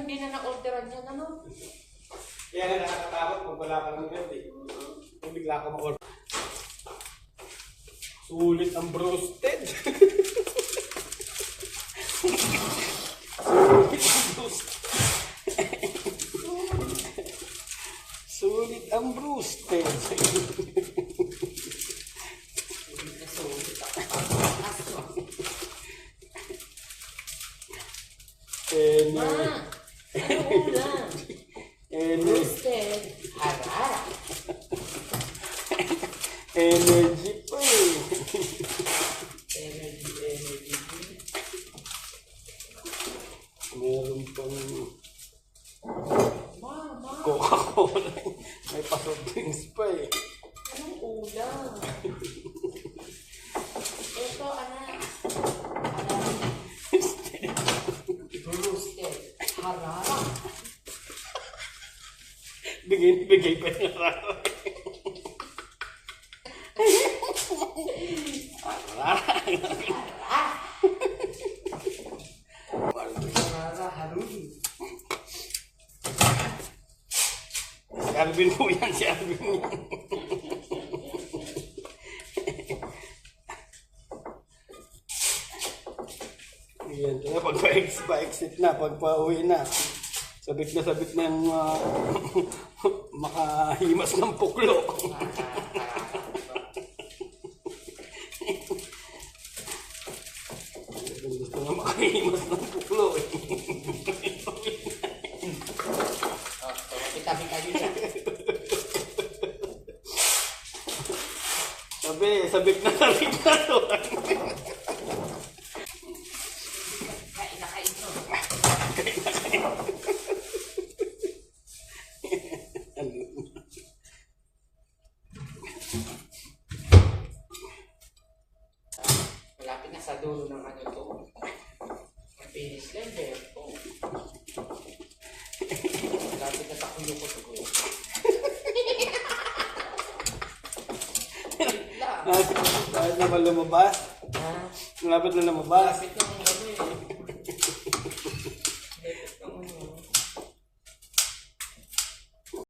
hindi na na-orderan yan, ano? Kaya nga nakakatakot pag wala ka ng eh. Kung bigla ka ma-order. Sulit ang broasted. Sulit ang broasted. Sulit ang broasted. Ma, Any, any, Roasted harara. energy pa eh. Energy, energy. Meron pang Ma, ma, Coca-Cola. May pasoft drinks pa eh. anong ulam? Ito, anak. Anak. Roasted. Bigay, bigay pa. Harara, haruri. Si Alvin po yan, si Alvin yan. Yan, kaya pag pa-exit, pa-exit na, pag pa-uwi na, sabit na sabit na yung uh, makahimas ng puklo. Gusto nga makahimas ng puklo eh. Oh, tabi kayo dyan. Sabi, sabit na sabit na to. Malapit na sa dulo ng ano to. Ang finish eh. Oh. Malapit na sa kuyukot ko. Wala. Kahit naman lumabas, Ha? malapit na lumabas. Malapit na eh.